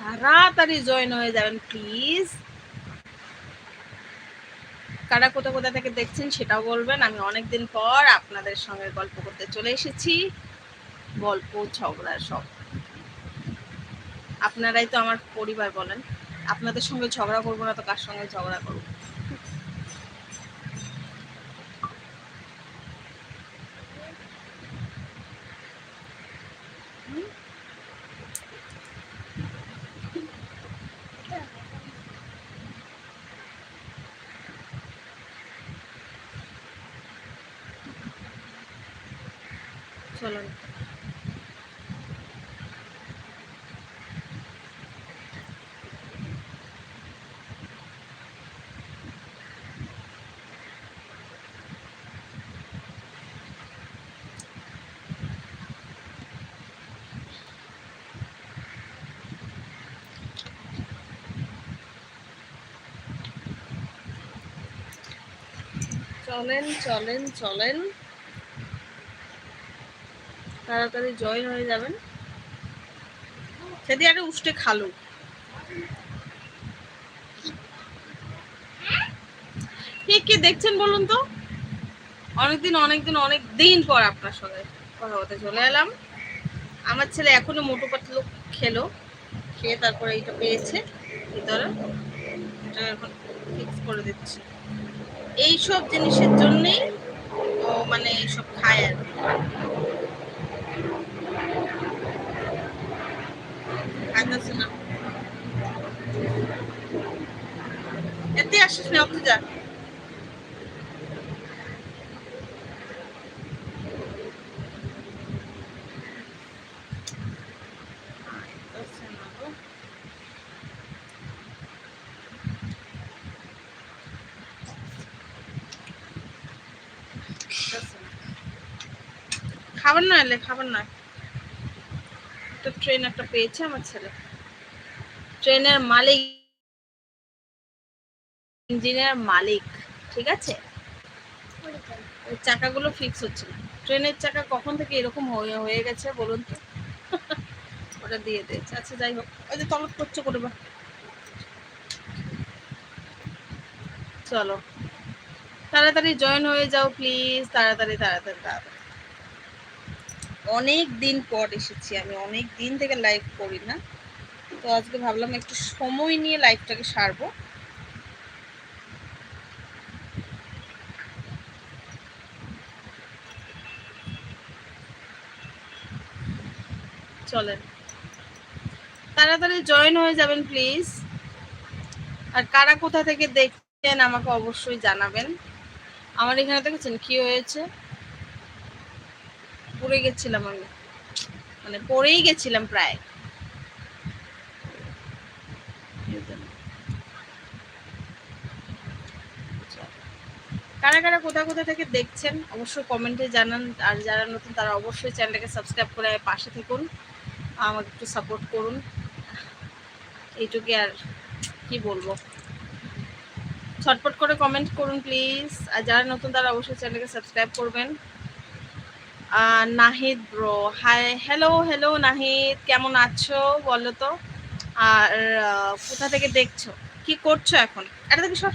তাড়াতাড়ি জয়েন হয়ে যাবেন প্লিজ কারা কোথা কোথা থেকে দেখছেন সেটাও বলবেন। আমি অনেকদিন পর আপনাদের সঙ্গে গল্প করতে চলে এসেছি। গল্প ঝগড়া সব। আপনারাই তো আমার পরিবার বলেন। আপনাদের সঙ্গে ঝগড়া করব না তো কার সঙ্গে ঝগড়া করব? চলুন। চলেন চলেন চলেন। তাড়াতাড়ি জয়েন হয়ে যাবেন। সেদি আরে উষ্টে খালু। কে কে দেখছেন বলুন তো? অনেকদিন অনেকদিন, অনেক দিন পর আপনার সঙ্গে কথা বলতে চলে এলাম। আমার ছেলে এখনও মোটো পাতলু খেলো, খেয়ে তারপরে এইটা পেয়েছে ভিতরে। এটা এখন ফিক্স করে দিচ্ছি। এইসব জিনিসের জন্যেই ও মানে এইসব খায় আর কি খাইতেছে না না। খাবার না খাবার না একটা ট্রেন একটা পেয়েছে আমার ছেলে। ট্রেনের মালিক ইঞ্জিনিয়ার মালিক, ঠিক আছে? ওই চাকাগুলো ফিক্স হচ্ছে না ট্রেনের চাকা কখন থেকে এরকম হয়ে হয়ে গেছে বলুন তো? ওটা দিয়ে দিয়েছে। আচ্ছা যাই হোক। ওই যে তলব করছে করে বা। চলো। তাড়াতাড়ি জয়েন হয়ে যাও প্লিজ তাড়াতাড়ি তাড়াতাড়ি তাড়াতাড়ি। অনেক দিন পর এসেছি আমি, অনেক দিন থেকে লাইভ করি না। তো আজকে ভাবলাম একটু সময় নিয়ে লাইভটাকে সারবো। চলেন। তাড়াতাড়ি জয়েন হয়ে যাবেন প্লিজ আর কারা কোথা থেকে দেখছেন আমাকে অবশ্যই জানাবেন। আমার এখানে দেখেছেন কি হয়েছে? পড়ে গেছিলাম আমি। মানে পড়েই গেছিলাম প্রায়। কারা কারা কোথা কোথা থেকে দেখছেন, অবশ্যই কমেন্টে জানান। আর যারা নতুন, তারা অবশ্যই চ্যানেলটাকে সাবস্ক্রাইব করে পাশে থাকুন। আমাকে একটু সাপোর্ট করুন। এইটুকু আর কি বলব। ছটপট করে কমেন্ট করুন প্লিজ আর যারা নতুন, তারা অবশ্যই চ্যানেলকে সাবস্ক্রাইব করবেন। Nahid bro hi hello hello Nahid, কেমন আছো বলো তো? আর কোথা থেকে দেখছ? কি করছ এখন? এটা দেখি সর।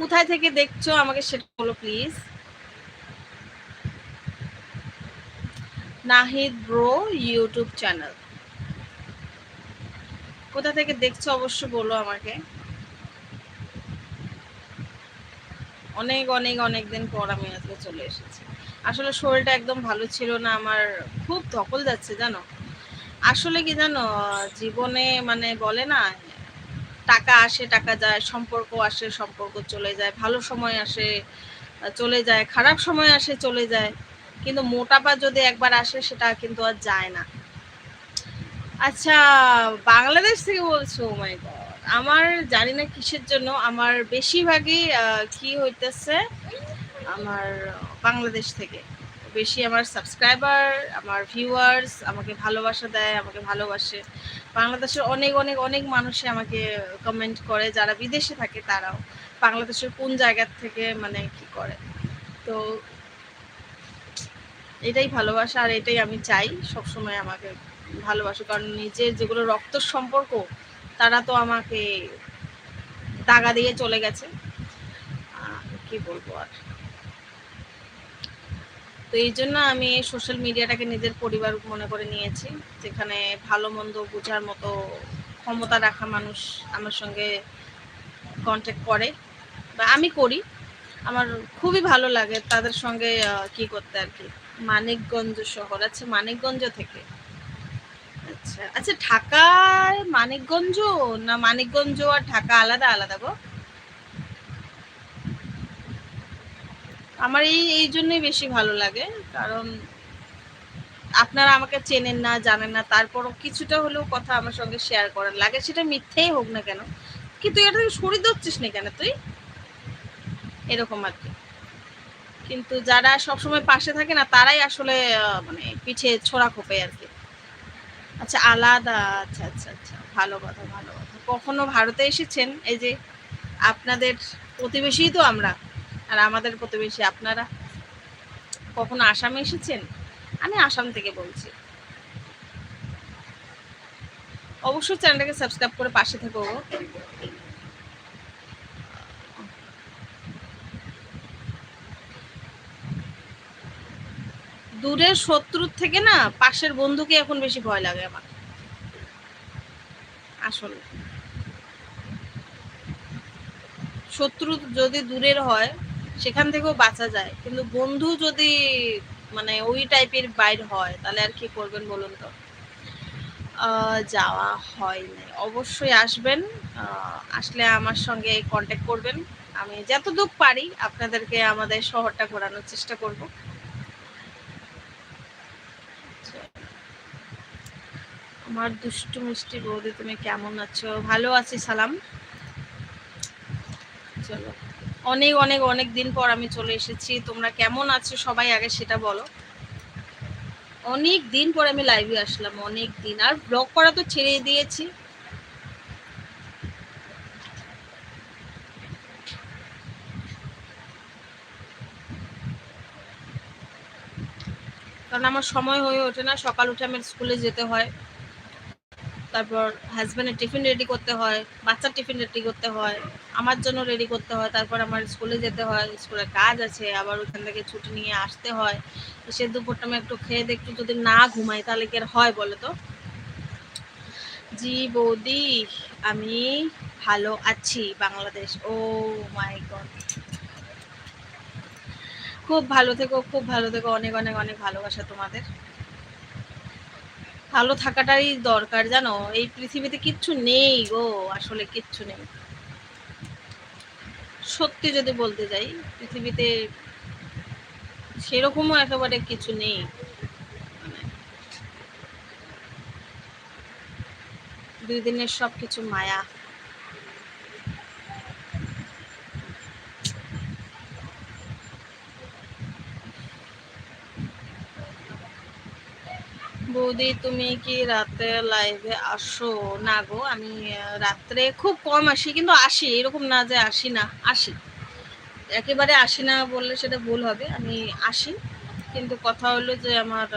কোথায় থেকে দেখছ আমাকে সেটা বলো please Nahid bro YouTube channel কোথা থেকে দেখছ অবশ্যই বলো আমাকে। অনেক অনেক অনেক দিন পর আমি আজকে চলে এসেছি। আসলে শরীরটা একদম ভালো ছিল না, আমার খুব ধকল যাচ্ছে, জানো? আসলে কি জানো, জীবনে মানে বলে না, টাকা আসে, টাকা যায়, সম্পর্ক আসে, সম্পর্ক চলে যায়, ভালো সময় আসে, চলে যায়, খারাপ সময় আসে, চলে যায়। কিন্তু মোটাপা যদি একবার আসে, সেটা কিন্তু আর যায় না। আচ্ছা বাংলাদেশ থেকে বলছো মাই গড আমার জানি না কিসের জন্য, আমার বেশিরভাগই কি হইতেছে, আমার বাংলাদেশ থেকে। বেশি আমার সাবস্ক্রাইবার আমার ভিউয়ার্স আমাকে ভালোবাসা দেয়, আমাকে ভালোবাসে। বাংলাদেশের অনেক অনেক অনেক মানুষে আমাকে কমেন্ট করে, যারা বিদেশে থাকে তারাও। বাংলাদেশের কোন জায়গার থেকে মানে কি করে। তো এটাই ভালোবাসা, আর এটাই আমি চাই সবসময় আমাকে ভালোবাসো, কারণ নিজের যেগুলো রক্ত সম্পর্ক, তারা তো আমাকে দাগা দিয়ে চলে গেছে। কি বলব আর? তো এই জন্য আমি সোশ্যাল মিডিয়াটাকে নিজের পরিবার মনে করে নিয়েছি, যেখানে ভালো মন্দ বোঝার মতো ক্ষমতা রাখা মানুষ আমার সঙ্গে কন্ট্যাক্ট করে। বা আমি করি, আমার খুবই ভালো লাগে তাদের সঙ্গে কি করতে আর কি? মানিকগঞ্জ শহর আচ্ছা মানিকগঞ্জ থেকে। আচ্ছা আচ্ছা ঢাকায় মানিকগঞ্জ না মানিকগঞ্জ আর ঢাকা আলাদা আলাদা গো? আমার এই এই জন্যই বেশি ভালো লাগে, কারণ আপনারা আমাকে চেনেন না, জানেন না, তারপরও কিছুটা হলেও কথা আমার সঙ্গে শেয়ার করেন। লাগে সেটা মিথ্যেই হোক না কেন, কিন্তু এটা থেকে শরীর ধরছিস না কেন তুই? এরকম আর কি। কিন্তু যারা সবসময় পাশে থাকে না, তারাই আসলে মানে পিঠে ছোড়া খোপে আর কি। আচ্ছা আলাদা আচ্ছা আচ্ছা আচ্ছা ভালো কথা ভালো কথা। কখনো ভারতে এসেছেন? এই যে আপনাদের প্রতিবেশী তো আমরা, আর আমাদের প্রতিবেশী আপনারা? কখনো আসামে এসেছেন? আমি আসাম থেকে বলছি। অবশ্যই চ্যানেলটাকে সাবস্ক্রাইব করে পাশে থেকো। দূরের শত্রুর থেকে না পাশের বন্ধুকে এখন বেশি ভয় লাগে আমার। আসলে। শত্রু যদি দূরের হয়, সেখান থেকেও বাঁচা যায়। কিন্তু বন্ধু যদি মানে ওই টাইপের বাইর হয়, তাহলে আর কি করবেন বলুন তো? যাওয়া হয় নাই। অবশ্যই আসবেন। আসলে আমার সঙ্গে কন্ট্যাক্ট করবেন। আমি যতটুকু পারি আপনাদেরকে আমাদের শহরটা ঘোরানোর চেষ্টা করব। আমার দুষ্টু মিষ্টি বৌদি, তুমি কেমন আছো? ভালো আছি, সালাম। চলো। অনেক অনেক অনেক দিন পর আমি চলে এসেছি। তোমরা কেমন আছো সবাই আগে সেটা বলো। অনেক দিন পর আমি লাইভে আসলাম, অনেক দিন। আর ব্লগ করা তো ছেড়ে দিয়েছি। কারণ আমার সময় হয়ে ওঠে না, সকাল উঠে আমার স্কুলে যেতে হয়। তারপর হাজব্যান্ডের টিফিন রেডি করতে হয়, বাচ্চার টিফিন রেডি করতে হয়, আমার জন্য রেডি করতে হয়, তারপর আমার স্কুলে যেতে হয় স্কুলে কাজ আছে, আবার ওখান থেকে ছুটি নিয়ে আসতে হয়। তো সে দুপুরটা আমি একটু খেয়ে একটু যদি না ঘুমাই, তাহলে কি আর হয় বলো তো? জি বৌদি, আমি ভালো আছি বাংলাদেশ। ও মাই গড খুব ভালো থেকো, খুব ভালো থেকো, অনেক অনেক অনেক ভালোবাসা তোমাদের। ভালো থাকাটাই দরকার, জানো? এই পৃথিবীতে কিচ্ছু নেই গো, আসলে কিচ্ছু নেই। সত্যি যদি বলতে যাই, পৃথিবীতে সেরকমও একেবারে কিছু নেই। দুই দিনের সব কিছু মায়া। বৌদি তুমি কি রাতে লাইভে আসো? না গো আমি রাত্রে খুব কম আসি কিন্তু আসি এরকম না যে আসি না আসি। একেবারে আসি না বললে সেটা ভুল হবে আমি আসি। কিন্তু কথা হলো যে আমার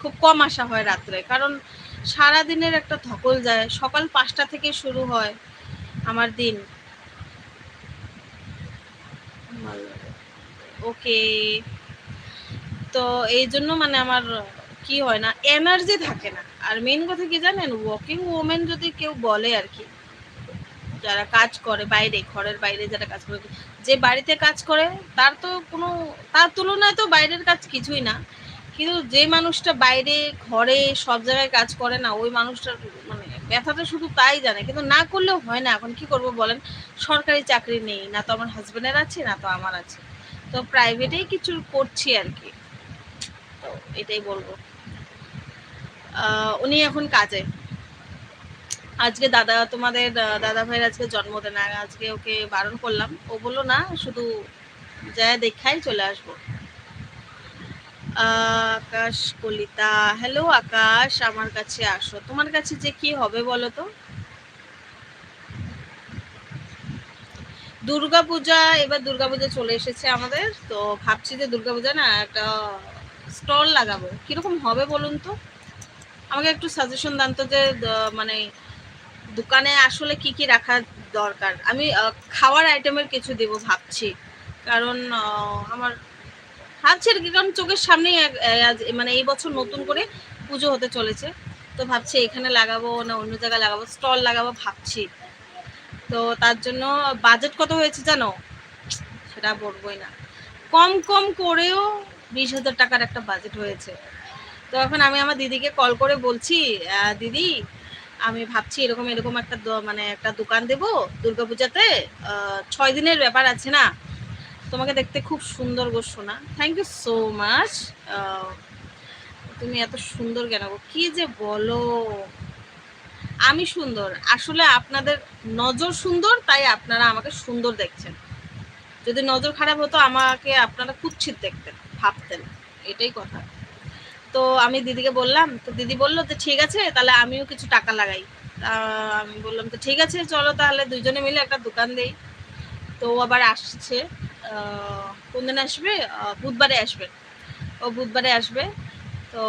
খুব কম আসা হয় রাত্রে কারণ সারা দিনের একটা ধকল যায়। সকাল পাঁচটা থেকে শুরু হয় আমার দিন। ওকে তো এই জন্য মানে আমার কি হয় না এনার্জি থাকে না। আর মেন কথা কি জানেন? ওয়াকিং ওমেন যদি কেউ বলে আর কি, যারা কাজ করে বাইরে, ঘরের বাইরে যারা কাজ করে, যে বাড়িতে কাজ করে, তার তো কোনো, তার তুলনায় তো বাইরের কাজ কিছুই না। কিন্তু যে মানুষটা বাইরে, ঘরে সব জায়গায় কাজ করে না, ওই মানুষটার মানে ব্যথাটা শুধু তাই জানে। কিন্তু না করলেও হয় না। এখন কি করব বলেন? সরকারি চাকরি নেই, না তো আমার হাজবেন্ডের আছে, না তো আমার আছে। তো প্রাইভেটেই কিছু করছি আর কি। এটাই বলব। উনি এখন কাজে। আজকে দাদা, তোমাদের দাদা ভাইয়ের আজকে জন্মদিন আজকে ওকে বারণ করলাম। ও বলল, না, শুধু যা দেখাই, চলে আসব। আকাশ কলিতা হ্যালো আকাশ, আমার কাছে আসো। তোমার কাছে যে কি হবে বলো তো? দুর্গাপূজা, এবার দুর্গাপূজা চলে এসেছে আমাদের। তো ভাবছি যে দুর্গাপূজা না একটা স্টল লাগাবো। কীরকম হবে বলুন তো? আমাকে একটু সাজেশন দান তো যে মানে দোকানে আসলে কি কি রাখা দরকার? আমি খাওয়ার আইটেমের কিছু দেব ভাবছি। কারণ আমার ভাবছি আর কি কারণ চোখের সামনেই মানে এই বছর নতুন করে পুজো হতে চলেছে। তো ভাবছি এখানে লাগাবো না অন্য জায়গায় লাগাবো, স্টল লাগাবো ভাবছি। তো তার জন্য বাজেট কত হয়েছে জানো? সেটা বলবোই না। কম কম করেও বিশ হাজার টাকার একটা বাজেট হয়েছে। তো এখন আমি আমার দিদিকে কল করে বলছি দিদি, আমি ভাবছি এরকম এরকম একটা মানে একটা দোকান দেবো দুর্গাপূজাতে। ছয় দিনের ব্যাপার আছে না। তোমাকে দেখতে খুব সুন্দর গো সোনা। থ্যাংক ইউ সো মাচ তুমি এত সুন্দর কেন গো? কি যে বলো? আমি সুন্দর। আসলে আপনাদের নজর সুন্দর, তাই আপনারা আমাকে সুন্দর দেখছেন। যদি নজর খারাপ হতো, আমাকে আপনারা কুচ্ছিত দেখতেন। ভাবতেন, এটাই কথা। তো আমি দিদিকে বললাম, তো দিদি বলল তো ঠিক আছে, তাহলে আমিও কিছু টাকা লাগাই। তা আমি বললাম, তো ঠিক আছে, চলো তাহলে দুজনে মিলে একটা দোকান দেই। তো আবার আসছে কোন দিন আসবে? বুধবারে আসবে। ও বুধবারে আসবে, তো